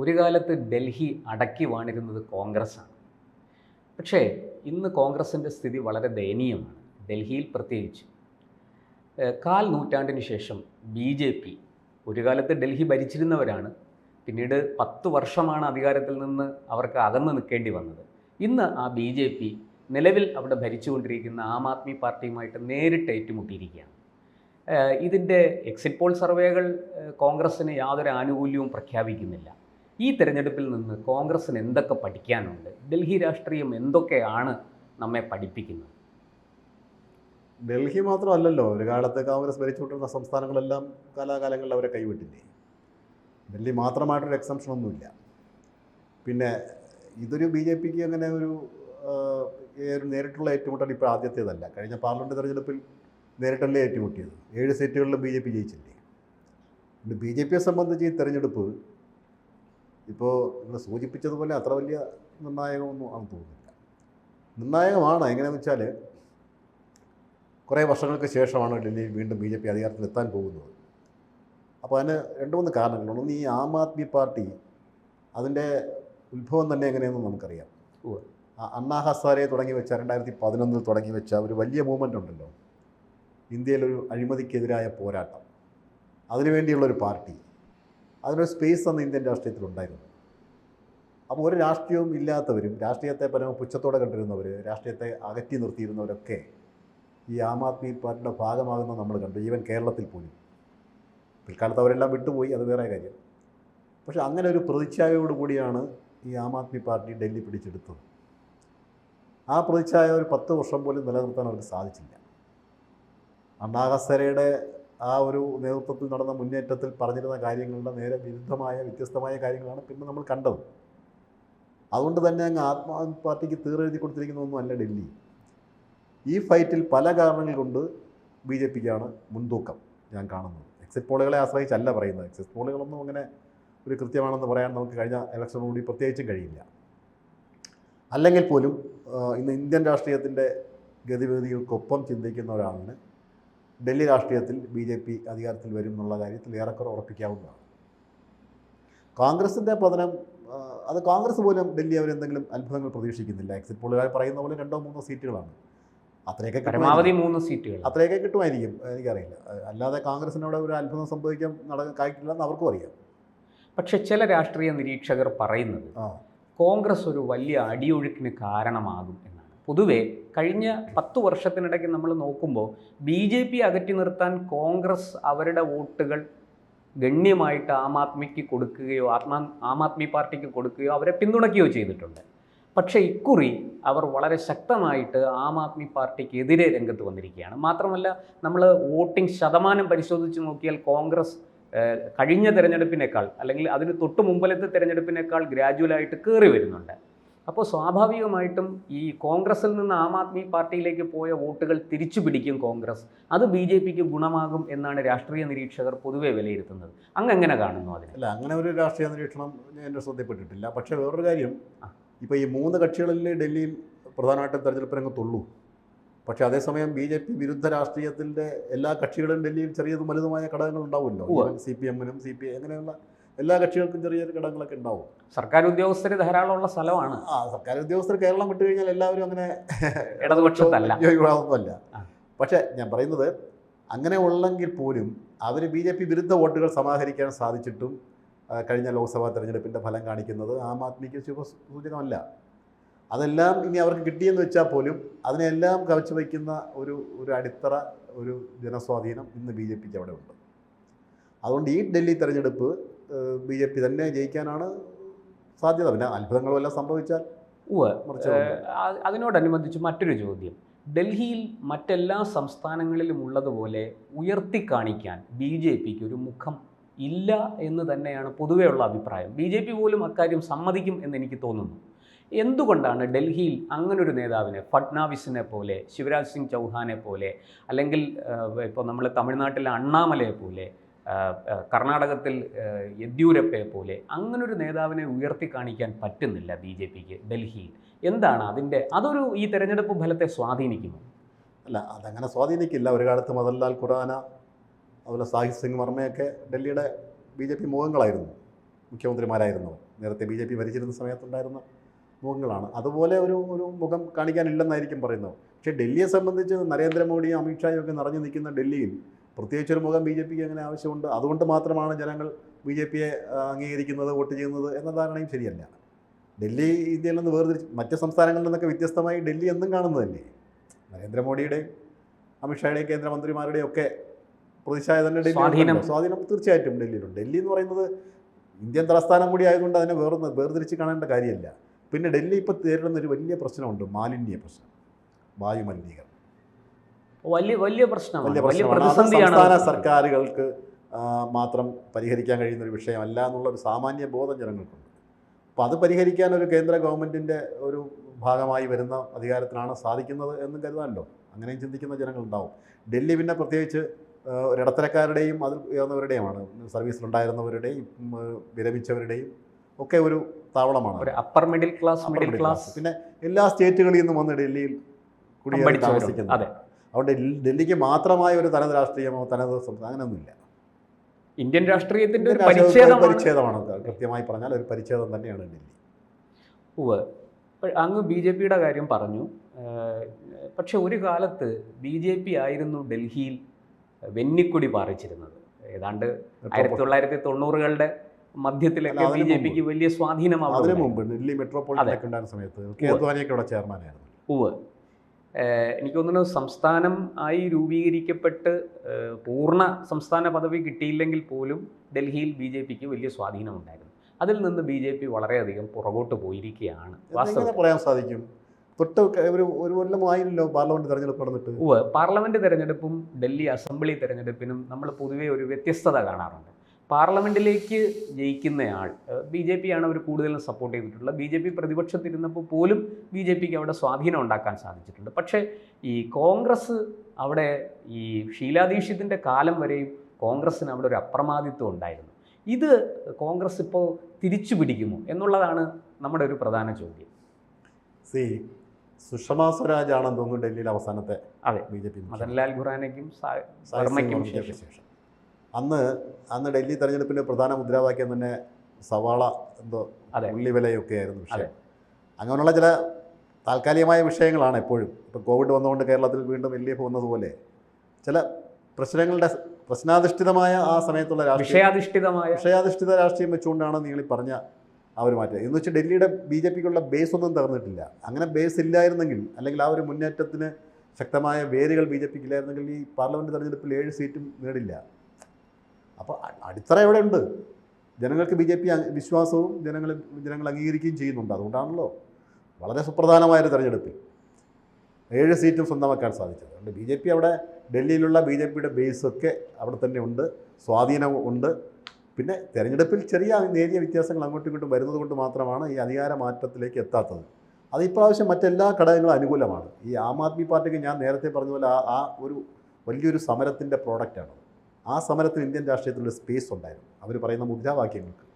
ഒരു കാലത്ത് ഡൽഹി അടക്കി വാണിരുന്നത് കോൺഗ്രസ്സാണ്. പക്ഷേ ഇന്ന് കോൺഗ്രസിന്റെ സ്ഥിതി വളരെ ദയനീയമാണ്. ഡൽഹിയിൽ പ്രത്യേകിച്ച്. കാൽ നൂറ്റാണ്ടിന് ശേഷം ബി ജെ പി ഒരു കാലത്ത് ഡൽഹി ഭരിച്ചിരുന്നവരാണ്. പിന്നീട് പത്ത് വർഷമാണ് അധികാരത്തിൽ നിന്ന് അവർക്ക് അകന്നു നിൽക്കേണ്ടി വന്നത്. ഇന്ന് ആ ബി ജെ പി നിലവിൽ അവിടെ ഭരിച്ചുകൊണ്ടിരിക്കുന്ന ആം ആദ്മി പാർട്ടിയുമായിട്ട് നേരിട്ട് ഏറ്റുമുട്ടിയിരിക്കുകയാണ്. ഇതിന്റെ എക്സിറ്റ് പോൾ സർവേകൾ കോൺഗ്രസ്സിന് യാതൊരു ആനുകൂല്യവും പ്രഖ്യാപിക്കുന്നില്ല. ഈ തിരഞ്ഞെടുപ്പിൽ നിന്ന് കോൺഗ്രസ്സിന് എന്തൊക്കെ പഠിക്കാനുണ്ട്? ഡൽഹി രാഷ്ട്രീയം എന്തൊക്കെയാണ് നമ്മെ പഠിപ്പിക്കുന്നത്? ഡൽഹി മാത്രമല്ലല്ലോ ഒരു കാലത്ത് കോൺഗ്രസ് ഭരിച്ചുകൊണ്ടിരുന്ന സംസ്ഥാനങ്ങളെല്ലാം കാലാകാലങ്ങളിൽ അവരെ കൈവിട്ടില്ലേ? ഡൽഹി മാത്രമായിട്ടൊരു എക്സംഷൻ ഒന്നുമില്ല. പിന്നെ ഇതൊരു ബി ജെ പിക്ക് അങ്ങനെ ഒരു നേരിട്ടുള്ള ഏറ്റുമുട്ടൽ ഇപ്പോൾ ആദ്യത്തേതല്ല. കഴിഞ്ഞ പാർലമെന്റ് തെരഞ്ഞെടുപ്പിൽ നേരിട്ടല്ലേ ഏറ്റുമുട്ടിയത്. ഏഴ് സീറ്റുകളിലും ബി ജെ പി ജയിച്ചില്ലേ? ബി ജെ പിയെ സംബന്ധിച്ച് ഈ തെരഞ്ഞെടുപ്പ് ഇപ്പോൾ നിങ്ങൾ സൂചിപ്പിച്ചതുപോലെ അത്ര വലിയ നിർണായകമൊന്നും ആണെന്ന് തോന്നുന്നില്ല. നിർണായകമാണ്. എങ്ങനെയാണെന്ന് വെച്ചാൽ കുറേ വർഷങ്ങൾക്ക് ശേഷമാണ് ഡൽഹിയിൽ വീണ്ടും ബി ജെ പി അധികാരത്തിലെത്താൻ പോകുന്നത്. അപ്പോൾ അതിന് രണ്ട് മൂന്ന് കാരണങ്ങളുണ്ട്. ഒന്ന് ഈ ആം ആദ്മി പാർട്ടി അതിന്റെ ഉത്ഭവം തന്നെ എങ്ങനെയെന്ന് നമുക്കറിയാം. അണ്ണാ ഹസാരെ തുടങ്ങി വെച്ച രണ്ടായിരത്തി പതിനൊന്നിൽ തുടങ്ങി വെച്ച ഒരു വലിയ മൂവ്മെന്റ് ഉണ്ടല്ലോ. ഇന്ത്യയിലൊരു അഴിമതിക്കെതിരായ പോരാട്ടം. അതിനുവേണ്ടിയുള്ളൊരു പാർട്ടി. അതിനൊരു സ്പേസ് അന്ന് ഇന്ത്യൻ രാഷ്ട്രീയത്തിലുണ്ടായിരുന്നു അപ്പോൾ ഒരു രാഷ്ട്രീയവും ഇല്ലാത്തവരും രാഷ്ട്രീയത്തെ പരമ പുച്ഛത്തോടെ കണ്ടിരുന്നവർ രാഷ്ട്രീയത്തെ അകറ്റി നിർത്തിയിരുന്നവരൊക്കെ ഈ ആം ആദ്മി പാർട്ടിയുടെ ഭാഗമാകുന്ന നമ്മൾ കണ്ടു ഈവൻ കേരളത്തിൽ പോലും. പിൽക്കാലത്ത് അവരെല്ലാം വിട്ടുപോയി അത് വേറെ കാര്യം. പക്ഷേ അങ്ങനെ ഒരു പ്രതിച്ഛായയോട് കൂടിയാണ് ഈ ആം ആദ്മി പാർട്ടി ഡൽഹി പിടിച്ചെടുത്തത്. ആ പ്രതിച്ഛായ ഒരു പത്ത് വർഷം പോലും നിലനിർത്താൻ അവർക്ക് സാധിച്ചില്ല. അണ്ണാ ആ ഒരു നേതൃത്വത്തിൽ നടന്ന മുന്നേറ്റത്തിൽ പറഞ്ഞിരുന്ന കാര്യങ്ങളുടെ നേരെ വിരുദ്ധമായ വ്യത്യസ്തമായ കാര്യങ്ങളാണ് പിന്നെ നമ്മൾ കണ്ടത്. അതുകൊണ്ട് തന്നെ അങ്ങ് ആത്മാ പാർട്ടിക്ക് തീറെഴുതി കൊടുത്തിരിക്കുന്ന അല്ല ഡൽഹി. ഈ ഫൈറ്റിൽ പല കാരണങ്ങൾ കൊണ്ട് ബി ജെ പിക്കാണ് മുൻതൂക്കം ഞാൻ കാണുന്നത്. എക്സിറ്റ് പോളുകളെ ആശ്രയിച്ചല്ല പറയുന്നത്. എക്സിറ്റ് പോളുകളൊന്നും അങ്ങനെ ഒരു കൃത്യമാണെന്ന് പറയാൻ നമുക്ക് കഴിഞ്ഞ ഇലക്ഷനോടുകൂടി പ്രത്യേകിച്ചും കഴിയില്ല. അല്ലെങ്കിൽ പോലും ഇന്ന് ഇന്ത്യൻ രാഷ്ട്രീയത്തിന്റെ ഗതിവിധികൾക്കൊപ്പം ചിന്തിക്കുന്ന ഒരാളിന് ഡൽഹി രാഷ്ട്രീയത്തിൽ ബി ജെ പി അധികാരത്തിൽ വരും എന്നുള്ള കാര്യത്തിൽ ഏറെക്കുറെ ഉറപ്പിക്കാവുന്നതാണ്. കോൺഗ്രസിന്റെ പതനം അത് കോൺഗ്രസ് പോലും ഡൽഹി അവരെന്തെങ്കിലും അത്ഭുതങ്ങൾ പ്രതീക്ഷിക്കുന്നില്ല. എക്സിറ്റ് പോളുകാർ പറയുന്ന പോലെ രണ്ടോ മൂന്നോ സീറ്റുകളാണ്. അത്രയൊക്കെ പരമാവധി. മൂന്ന് സീറ്റുകൾ അത്രയൊക്കെ കിട്ടുമായിരിക്കും. എനിക്കറിയില്ല. അല്ലാതെ കോൺഗ്രസിനോടെ ഒരു അത്ഭുതം സംഭവിക്കാൻ നടക്കാൻ എന്ന് അവർക്കും അറിയാം. പക്ഷെ ചില രാഷ്ട്രീയ നിരീക്ഷകർ പറയുന്നത് കോൺഗ്രസ് ഒരു വലിയ അടിയൊഴുക്കിന് കാരണമാകും എന്നാണ്. പൊതുവെ കഴിഞ്ഞ പത്ത് വർഷത്തിനിടയ്ക്ക് നമ്മൾ നോക്കുമ്പോൾ ബി ജെ പി അകറ്റി നിർത്താൻ കോൺഗ്രസ് അവരുടെ വോട്ടുകൾ ഗണ്യമായിട്ട് ആം ആദ്മിക്ക് കൊടുക്കുകയോ ആത്മാ ആം ആദ്മി പാർട്ടിക്ക് കൊടുക്കുകയോ അവരെ പിന്തുണയ്ക്കുകയോ ചെയ്തിട്ടുണ്ട്. പക്ഷേ ഇക്കുറി അവർ വളരെ ശക്തമായിട്ട് ആം ആദ്മി പാർട്ടിക്ക് എതിരെ രംഗത്ത് വന്നിരിക്കുകയാണ്. മാത്രമല്ല നമ്മൾ വോട്ടിംഗ് ശതമാനം പരിശോധിച്ച് നോക്കിയാൽ കോൺഗ്രസ് കഴിഞ്ഞ തെരഞ്ഞെടുപ്പിനേക്കാൾ അല്ലെങ്കിൽ അതിന് തൊട്ട് മുമ്പിലത്തെ തെരഞ്ഞെടുപ്പിനേക്കാൾ ഗ്രാജുവലായിട്ട് കയറി വരുന്നുണ്ട്. അപ്പോൾ സ്വാഭാവികമായിട്ടും ഈ കോൺഗ്രസിൽ നിന്ന് ആം ആദ്മി പാർട്ടിയിലേക്ക് പോയ വോട്ടുകൾ തിരിച്ചു പിടിക്കും കോൺഗ്രസ്. അത് ബി ജെ പിക്ക് ഗുണമാകും എന്നാണ് രാഷ്ട്രീയ നിരീക്ഷകർ പൊതുവെ വിലയിരുത്തുന്നത്. അങ്ങ് എങ്ങനെ കാണുന്നു അതിനെ? അല്ല അങ്ങനെ ഒരു രാഷ്ട്രീയ നിരീക്ഷണം എന്റെ ശ്രദ്ധയിൽപ്പെട്ടിട്ടില്ല. പക്ഷേ വേറൊരു കാര്യം. ഇപ്പോൾ ഈ മൂന്ന് കക്ഷികളിൽ ഡൽഹിയിൽ പ്രധാനമായിട്ടും തെരഞ്ഞെടുപ്പ് രംഗത്തുള്ളൂ. പക്ഷേ അതേസമയം ബി ജെ പി വിരുദ്ധ രാഷ്ട്രീയത്തിന്റെ എല്ലാ കക്ഷികളും ഡൽഹിയിൽ ചെറിയതും വലുതുമായ ഘടകങ്ങൾ ഉണ്ടാവുമല്ലോ. സി പി എമ്മിനും സി പി ഐ അങ്ങനെയുള്ള എല്ലാ കക്ഷികൾക്കും ചെറിയ ചെറിയ ഘടകങ്ങളൊക്കെ ഉണ്ടാവും. സർക്കാർ ഉദ്യോഗസ്ഥർ ധാരാളമുള്ള സ്ഥലമാണ്. ആ സർക്കാർ ഉദ്യോഗസ്ഥർ കേരളം വിട്ടു കഴിഞ്ഞാൽ എല്ലാവരും അങ്ങനെ ഇടതുപക്ഷത്തല്ല. വിഭാഗമൊന്നുമല്ല. പക്ഷേ ഞാൻ പറയുന്നത് അങ്ങനെ ഉള്ളെങ്കിൽ പോലും അവർ ബി ജെ പി വിരുദ്ധ വോട്ടുകൾ സമാഹരിക്കാൻ സാധിച്ചിട്ടും കഴിഞ്ഞ ലോക്സഭാ തെരഞ്ഞെടുപ്പിന്റെ ഫലം കാണിക്കുന്നത് ആം ആദ്മിക്ക് ശുഭ സൂചകമല്ല അതെല്ലാം ഇനി അവർക്ക് കിട്ടിയെന്ന് വെച്ചാൽ പോലും അതിനെല്ലാം കവച്ചു വയ്ക്കുന്ന ഒരു ഒരു അടിത്തറ ഒരു ജനസ്വാധീനം ഇന്ന് ബി ജെ പിക്ക് അവിടെ ഉണ്ട്. അതുകൊണ്ട് ഈ ഡൽഹി തെരഞ്ഞെടുപ്പ് ബി ജെ പി തന്നെ ജയിക്കാനാണ് സാധ്യത. പിന്നെ അത്ഭുതങ്ങളും എല്ലാം സംഭവിച്ചാൽ അതിനോടനുബന്ധിച്ച് മറ്റൊരു ചോദ്യം. ഡൽഹിയിൽ മറ്റെല്ലാ സംസ്ഥാനങ്ങളിലും ഉള്ളതുപോലെ ഉയർത്തി കാണിക്കാൻ ബി ജെ പിക്ക് ഒരു മുഖം ഇല്ല എന്ന് തന്നെയാണ് പൊതുവെയുള്ള അഭിപ്രായം. ബി ജെ പി പോലും അക്കാര്യം സമ്മതിക്കും എന്ന് എനിക്ക് തോന്നുന്നു. എന്തുകൊണ്ടാണ് ഡൽഹിയിൽ അങ്ങനൊരു നേതാവിനെ ഫഡ്നാവിസിനെ പോലെ ശിവരാജ് സിംഗ് ചൗഹാനെ പോലെ അല്ലെങ്കിൽ ഇപ്പോൾ നമ്മൾ തമിഴ്നാട്ടിലെ അണ്ണാമലയെ പോലെ കർണാടകത്തിൽ യെദ്യൂരപ്പയെ പോലെ അങ്ങനൊരു നേതാവിനെ ഉയർത്തി കാണിക്കാൻ പറ്റുന്നില്ല ബി ജെ പിക്ക് ഡൽഹിയിൽ. എന്താണ് അതിന്റെ അതൊരു ഈ തെരഞ്ഞെടുപ്പ് ഫലത്തെ സ്വാധീനിക്കുമോ? അല്ല അതങ്ങനെ സ്വാധീനിക്കില്ല. ഒരു കാലത്ത് മദൻലാൽ ഖുറാന അതുപോലെ സാഹിബ് സിംഗ് വർമ്മയൊക്കെ ഡൽഹിയുടെ ബി ജെ പി മുഖങ്ങളായിരുന്നു. മുഖ്യമന്ത്രിമാരായിരുന്നവർ നേരത്തെ ബി ജെ പി ഭരിച്ചിരുന്ന സമയത്തുണ്ടായിരുന്ന മുഖങ്ങളാണ്. അതുപോലെ ഒരു ഒരു മുഖം കാണിക്കാനില്ലെന്നായിരിക്കും പറയുന്നത്. പക്ഷേ ഡൽഹിയെ സംബന്ധിച്ച് നരേന്ദ്രമോദിയും അമിത്ഷായും ഒക്കെ നിറഞ്ഞു നിൽക്കുന്ന ഡൽഹിയിൽ പ്രത്യേകിച്ചൊരു മുഖം ബി ജെ പിക്ക് അങ്ങനെ ആവശ്യമുണ്ട്. അതുകൊണ്ട് മാത്രമാണ് ജനങ്ങൾ ബി ജെ പിയെ അംഗീകരിക്കുന്നത് വോട്ട് ചെയ്യുന്നത് എന്ന ധാരണയും ശരിയല്ല. ഡൽഹി ഇന്ത്യയിൽ നിന്ന് വേർതിരിച്ച് മറ്റ് സംസ്ഥാനങ്ങളിൽ നിന്നൊക്കെ വ്യത്യസ്തമായി ഡൽഹി എന്നും കാണുന്നതല്ലേ? നരേന്ദ്രമോദിയുടെയും അമിത്ഷായുടെയും കേന്ദ്രമന്ത്രിമാരുടെയും ഒക്കെ പ്രതിച്ഛായ തന്നെ ഡൽഹി സ്വാധീനം. സ്വാധീനം തീർച്ചയായിട്ടും ഡൽഹിയിലുണ്ട്. ഡൽഹി എന്ന് പറയുന്നത് ഇന്ത്യൻ തലസ്ഥാനം കൂടി ആയതുകൊണ്ട് അതിനെ വേർ വേർതിരിച്ച് കാണേണ്ട കാര്യമില്ല. പിന്നെ ഡൽഹി ഇപ്പോൾ നേരിടുന്ന ഒരു വലിയ പ്രശ്നമുണ്ട്. മാലിന്യ പ്രശ്നം. വായു മലിനീകരണം. വലിയ വലിയ പ്രശ്നമാണ്. വലിയ പ്രതിസന്ധിയാണ് സംസ്ഥാന സർക്കാരുകൾക്ക് മാത്രം പരിഹരിക്കാൻ കഴിയുന്ന ഒരു വിഷയമല്ല എന്നുള്ള ഒരു സാമാന്യ ബോധം ജനങ്ങൾക്കുണ്ട്. അപ്പോൾ അത് പരിഹരിക്കാൻ ഒരു കേന്ദ്ര ഗവൺമെന്റിന്റെ ഒരു ഭാഗമായി വരുന്ന അധികാരത്തിനാണ് സാധിക്കുന്നത് എന്ന് കരുതാനല്ലോ. അങ്ങനെയും ചിന്തിക്കുന്ന ജനങ്ങളുണ്ടാവും. ഡൽഹി പിന്നെ പ്രത്യേകിച്ച് ഒരിടത്തരക്കാരുടെയും അതിൽ ഉയർന്നവരുടെയുമാണ്. സർവീസിലുണ്ടായിരുന്നവരുടെയും വിരമിച്ചവരുടെയും ഒക്കെ ഒരു താവളമാണ്. ഒരു upper middle class middle class പിന്നെ എല്ലാ സ്റ്റേറ്റുകളിൽ നിന്നും വന്ന് ഡൽഹിയിൽ കുടിയേറി താമസിക്കുന്നത് അതുകൊണ്ട് ഡൽ- ഡൽഹിക്ക് മാത്രമായ ഒരു തനത് രാഷ്ട്രീയമോ തനത് സംസ്ഥാനം അങ്ങനെയൊന്നുമില്ല. ഇന്ത്യൻ ഒരു പരിച്ഛേദമാണ്. കൃത്യമായി പറഞ്ഞാൽ ഒരു പരിച്ഛേദം തന്നെയാണ് ഡൽഹി. ഉവ് അങ്ങ് ബി ജെ പിയുടെ കാര്യം പറഞ്ഞു. പക്ഷെ ഒരു കാലത്ത് ബി ജെ പി ആയിരുന്നു ഡൽഹിയിൽ വെന്നിക്കൊടി പാറിച്ചിരുന്നത്. ഏതാണ്ട് ആയിരത്തി തൊള്ളായിരത്തി തൊണ്ണൂറുകളുടെ മധ്യത്തിലൊക്കെ ബി ജെ പിക്ക് വലിയ സ്വാധീനമാണ് അതിനു മുമ്പ് ഡൽഹി മെട്രോപോളിറ്റൻ സമയത്ത്. കെ അദ്വാനിയൊക്കെ ഇവിടെ ചെയർമാനായിരുന്നു. ഏഹ് എനിക്ക് തോന്നുന്നു സംസ്ഥാനം ആയി രൂപീകരിക്കപ്പെട്ട് പൂർണ സംസ്ഥാന പദവി കിട്ടിയില്ലെങ്കിൽ പോലും ഡൽഹിയിൽ ബി ജെ പിക്ക് വലിയ സ്വാധീനമുണ്ടായിരുന്നു അതിൽ നിന്ന് ബി ജെ പി വളരെയധികം പുറകോട്ട് പോയിരിക്കുകയാണ്. പറയാൻ സാധിക്കും? തൊട്ട് ഒരു ഒരു കൊല്ലമായില്ലല്ലോ പാർലമെന്റ് തെരഞ്ഞെടുപ്പ് നടന്നിട്ട്. പാർലമെന്റ് തെരഞ്ഞെടുപ്പും ഡൽഹി അസംബ്ലി തെരഞ്ഞെടുപ്പിനും നമ്മൾ പൊതുവേ ഒരു വ്യത്യസ്തത കാണാറുണ്ട്. പാർലമെന്റിലേക്ക് ജയിക്കുന്നയാൾ ബി ജെ പി ആണ് അവർ കൂടുതലും സപ്പോർട്ട് ചെയ്തിട്ടുള്ളത്. ബി ജെ പി പ്രതിപക്ഷത്തിരുന്നപ്പോൾ പോലും ബി ജെ പിക്ക് അവിടെ സ്വാധീനം ഉണ്ടാക്കാൻ സാധിച്ചിട്ടുണ്ട്. പക്ഷേ ഈ കോൺഗ്രസ് അവിടെ ഈ ഷീലാദീക്ഷിത്തിന്റെ കാലം വരെയും കോൺഗ്രസ്സിന് അവിടെ ഒരു അപ്രമാദിത്വം ഉണ്ടായിരുന്നു. ഇത് കോൺഗ്രസ് ഇപ്പോൾ തിരിച്ചു പിടിക്കുമോ എന്നുള്ളതാണ് നമ്മുടെ ഒരു പ്രധാന ചോദ്യം. സി സുഷമ സ്വരാജ് ആണെന്ന് തോന്നുന്നു ഡൽഹിയിൽ അവസാനത്തെ അതെ. ബി ജെ പി മദൻലാൽ ഖുറാനയ്ക്കും ശേഷം. അന്ന് അന്ന് ഡൽഹി തെരഞ്ഞെടുപ്പിന്റെ പ്രധാന മുദ്രാവാക്യം തന്നെ സവാള എന്തോ അതെ. ഉള്ളിവിലയൊക്കെ ആയിരുന്നു പക്ഷേ. വിഷയം അങ്ങനെയുള്ള ചില താൽക്കാലികമായ വിഷയങ്ങളാണ് എപ്പോഴും. ഇപ്പോൾ കോവിഡ് വന്നുകൊണ്ട് കേരളത്തിൽ വീണ്ടും എൽ ഡി എഫ് വന്നതുപോലെ ചില പ്രശ്നങ്ങളുടെ പ്രശ്നാധിഷ്ഠിതമായ ആ സമയത്തുള്ള രാഷ്ട്രീയ വിഷയാധിഷ്ഠിതമായ വിഷയാധിഷ്ഠിത രാഷ്ട്രീയം വെച്ചുകൊണ്ടാണ് നിങ്ങൾ ഈ പറഞ്ഞ ആ ഒരു മാറ്റം. എന്ന് വെച്ചാൽ ഡൽഹിയുടെ ബി ജെ പിക്കുള്ള ബേസ് ഒന്നും തകർന്നിട്ടില്ല. അങ്ങനെ ബേസ് ഇല്ലായിരുന്നെങ്കിൽ അല്ലെങ്കിൽ ആ ഒരു മുന്നേറ്റത്തിന് ശക്തമായ വേരുകൾ ബി ജെ പിക്ക് ഇല്ലായിരുന്നെങ്കിൽ ഈ പാർലമെന്റ് തെരഞ്ഞെടുപ്പിൽ ഏഴ് സീറ്റും നേടില്ല. അപ്പോൾ അടിത്തറ എവിടെ ഉണ്ട് ജനങ്ങൾക്ക് ബി ജെ പി വിശ്വാസവും ജനങ്ങൾ ജനങ്ങൾ അംഗീകരിക്കുകയും ചെയ്യുന്നുണ്ട്. അതുകൊണ്ടാണല്ലോ വളരെ സുപ്രധാനമായൊരു തെരഞ്ഞെടുപ്പിൽ ഏഴ് സീറ്റും സ്വന്തമാക്കാൻ സാധിച്ചത്. അതുകൊണ്ട് ബി ജെ പി അവിടെ ഡൽഹിയിലുള്ള ബി ജെ പിയുടെ ബേസൊക്കെ അവിടെ തന്നെ ഉണ്ട്. സ്വാധീനം ഉണ്ട്. പിന്നെ തെരഞ്ഞെടുപ്പിൽ ചെറിയ നേരിയ വ്യത്യാസങ്ങൾ അങ്ങോട്ടും ഇങ്ങോട്ടും വരുന്നത് കൊണ്ട് മാത്രമാണ് ഈ അധികാര മാറ്റത്തിലേക്ക് എത്താത്തത്. അത് ഇപ്രാവശ്യം മറ്റെല്ലാ ഘടകങ്ങളും അനുകൂലമാണ്. ഈ ആം ആദ്മി പാർട്ടിക്ക് ഞാൻ നേരത്തെ പറഞ്ഞ പോലെ ആ ആ ഒരു വലിയൊരു സമരത്തിന്റെ പ്രോഡക്റ്റാണ് ആ സമരത്തിന് ഇന്ത്യൻ രാഷ്ട്രീയത്തിലൊരു സ്പേസ് ഉണ്ടായിരുന്നു. അവർ പറയുന്ന മുദ്രാവാക്യങ്ങൾക്ക്.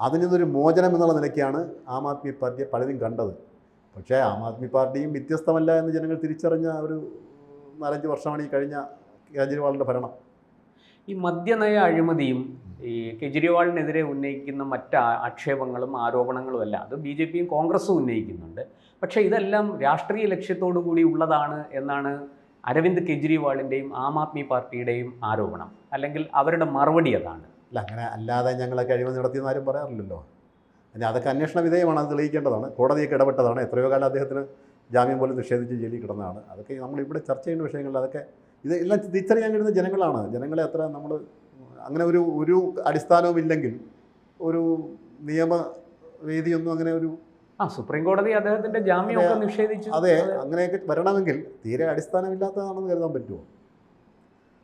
അതിൽ നിന്നൊരു മോചനം എന്നുള്ള നിലയ്ക്കാണ് ആം ആദ്മി പാർട്ടിയെ പലരും കണ്ടത്. പക്ഷേ ആം ആദ്മി പാർട്ടിയും വ്യത്യസ്തമല്ല എന്ന് ജനങ്ങൾ തിരിച്ചറിഞ്ഞ ഒരു നാലഞ്ച് വർഷമാണ് ഈ കഴിഞ്ഞ കേജ്രിവാളിന്റെ ഭരണം. ഈ മദ്യനയ അഴിമതിയും ഈ കെജ്രിവാളിനെതിരെ ഉന്നയിക്കുന്ന മറ്റ് ആക്ഷേപങ്ങളും ആരോപണങ്ങളും അല്ല അത് ബി ജെ പിയും കോൺഗ്രസും ഉന്നയിക്കുന്നുണ്ട്. പക്ഷേ ഇതെല്ലാം രാഷ്ട്രീയ ലക്ഷ്യത്തോടു കൂടി ഉള്ളതാണ് എന്നാണ് അരവിന്ദ് കെജ്രിവാളിന്റെയും ആം ആദ്മി പാർട്ടിയുടെയും ആരോപണം. അല്ലെങ്കിൽ അവരുടെ മറുപടി അതാണ്. അല്ല അങ്ങനെ അല്ലാതെ ഞങ്ങളെ അഴിമതി നടത്തിയെന്ന് ആരും പറയാറില്ലല്ലോ. അതൊക്കെ അന്വേഷണ വിധേയമാണ് അത് തെളിയിക്കേണ്ടതാണ്. കോടതിയൊക്കെ ഇടപെട്ടതാണ് എത്രയോ കാലം അദ്ദേഹത്തിന് ജാമ്യം പോലും നിഷേധിച്ച് ജയിലിൽ കിടന്നതാണ്. അതൊക്കെ നമ്മൾ ഇവിടെ ചർച്ച ചെയ്യുന്ന വിഷയങ്ങളിൽ അതൊക്കെ ഇത് എല്ലാം തിരിച്ചറിയാൻ കഴിയുന്ന ജനങ്ങളാണ്. ജനങ്ങളെ അത്ര നമ്മൾ അങ്ങനെ ഒരു ഒരു അടിസ്ഥാനവും ഇല്ലെങ്കിൽ ഒരു നിയമ വേദിയൊന്നും അങ്ങനെ ഒരു ആ സുപ്രീം കോടതി അദ്ദേഹത്തിന്റെ ജാമ്യമൊക്കെ ഒക്കെ നിഷേധിച്ചു. അതെ അങ്ങനെയൊക്കെ വരണമെങ്കിൽ തീരെ അടിസ്ഥാനമില്ലാത്തതാണെന്ന് കരുതാൻ പറ്റുമോ?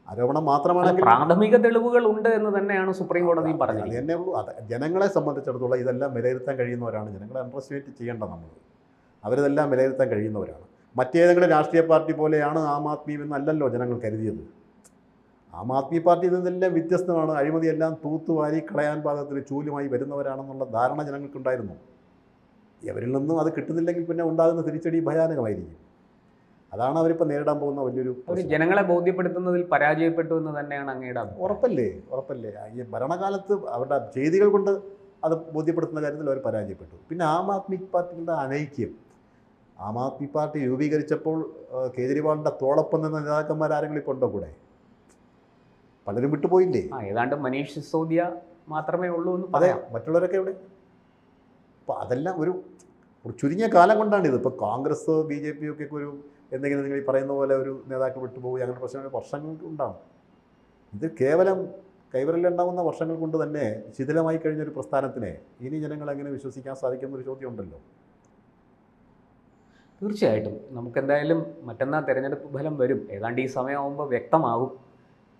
ആരോപണം മാത്രമാണ് പ്രാഥമിക തെളിവുകൾ ഉണ്ട് എന്ന് തന്നെയാണ് സുപ്രീം കോടതിയും അത് പറഞ്ഞത് തന്നെ ഉള്ളൂ. അത് ജനങ്ങളെ സംബന്ധിച്ചിടത്തോളം ഇതെല്ലാം വിലയിരുത്താൻ കഴിയുന്നവരാണ്. ജനങ്ങളെ അണ്ടർസ്റ്റിമേറ്റ് ചെയ്യേണ്ട നമ്മൾ. അവരിതെല്ലാം വിലയിരുത്താൻ കഴിയുന്നവരാണ്. മറ്റേതെങ്കിലും രാഷ്ട്രീയ പാർട്ടി പോലെയാണ് ആം ആദ്മി എന്നല്ലല്ലോ ജനങ്ങൾ കരുതിയത്. ആം ആദ്മി പാർട്ടി ഇതെല്ലാം വ്യത്യസ്തമാണ്. അഴിമതിയെല്ലാം തൂത്തുവാരി കളയാൻ പാകത്തിന് ചൂലുമായി വരുന്നവരാണെന്നുള്ള ധാരണ ജനങ്ങൾക്കുണ്ടായിരുന്നു. ഇവരിൽ നിന്നും അത് കിട്ടുന്നില്ലെങ്കിൽ പിന്നെ ഉണ്ടാകുന്ന തിരിച്ചടി ഭയാനകമായിരിക്കും. അതാണ് അവരിപ്പോൾ നേരിടാൻ പോകുന്ന വലിയൊരു. ജനങ്ങളെ ബോധ്യപ്പെടുത്തുന്നതിൽ പരാജയപ്പെട്ടു എന്ന് തന്നെയാണ് അങ്ങയുടെ ഉറപ്പല്ലേ? ഉറപ്പല്ലേ? ഈ ഭരണകാലത്ത് അവരുടെ ചെയ്തികൾ കൊണ്ട് അത് ബോധ്യപ്പെടുത്തുന്ന കാര്യത്തിൽ അവർ പരാജയപ്പെട്ടു. പിന്നെ ആം ആദ്മി പാർട്ടിയുടെ അനൈക്യം. ആം ആദ്മി പാർട്ടി രൂപീകരിച്ചപ്പോൾ കേജ്രിവാളിന്റെ തോളൊപ്പം നിന്ന നേതാക്കന്മാർ ആരെങ്കിലും ഇപ്പോൾ ഉണ്ടോ കൂടെ? പലരും വിട്ടുപോയില്ലേ? ഏതാണ്ട് മനീഷ് സിസോദിയ മാത്രമേ ഉള്ളൂ എന്ന് അതെ പറയാം. മറ്റുള്ളവരൊക്കെ എവിടെ? അപ്പോൾ അതെല്ലാം ഒരു ചുരുങ്ങിയ കാലം കൊണ്ടാണ് ഇത്. ഇപ്പോൾ കോൺഗ്രസ് ബി ജെ പി ഒക്കെ ഒരു എന്തെങ്കിലും നിങ്ങൾ ഈ പറയുന്ന പോലെ ഒരു നേതാക്കൾ വിട്ടുപോയി അങ്ങനെ പ്രശ്നങ്ങൾ വർഷങ്ങൾ ഉണ്ടാവും ഇത് കേവലം കൈവരലുണ്ടാകുന്ന വർഷങ്ങൾ കൊണ്ട് തന്നെ ശിഥിലമായി കഴിഞ്ഞ ഒരു പ്രസ്ഥാനത്തിനെ ഇനി ജനങ്ങൾ എങ്ങനെ വിശ്വസിക്കാൻ സാധിക്കുന്ന ഒരു ചോദ്യം ഉണ്ടല്ലോ. തീർച്ചയായിട്ടും. നമുക്കെന്തായാലും മറ്റന്നാൾ തിരഞ്ഞെടുപ്പ് ഫലം വരും. ഏതാണ്ട് ഈ സമയമാകുമ്പോൾ വ്യക്തമാകും.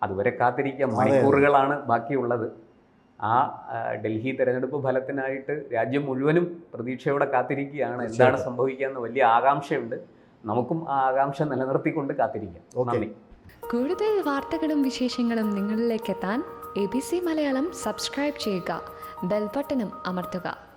അതുവരെ കാത്തിരിക്കാം. അതെ. മണിക്കൂറുകളാണ് ബാക്കിയുള്ളത്. ആ ഡൽഹി തെരഞ്ഞെടുപ്പ് ഫലത്തിനായിട്ട് രാജ്യം മുഴുവനും പ്രതീക്ഷയോടെ കാത്തിരിക്കുകയാണ്. എന്താണ്. സംഭവിക്കുക എന്ന് വലിയ ആകാംക്ഷയുണ്ട്. നമുക്കും ആ ആകാംക്ഷ നിലനിർത്തിക്കൊണ്ട് കാത്തിരിക്കാം. ഓക്കെ. നന്ദി. കൂടുതൽ വാർത്തകളും വിശേഷങ്ങളും നിങ്ങളിലേക്ക് എത്താൻ A B C Malayalam subscribe ചെയ്യുക. ബെൽബട്ടനും അമർത്തുക.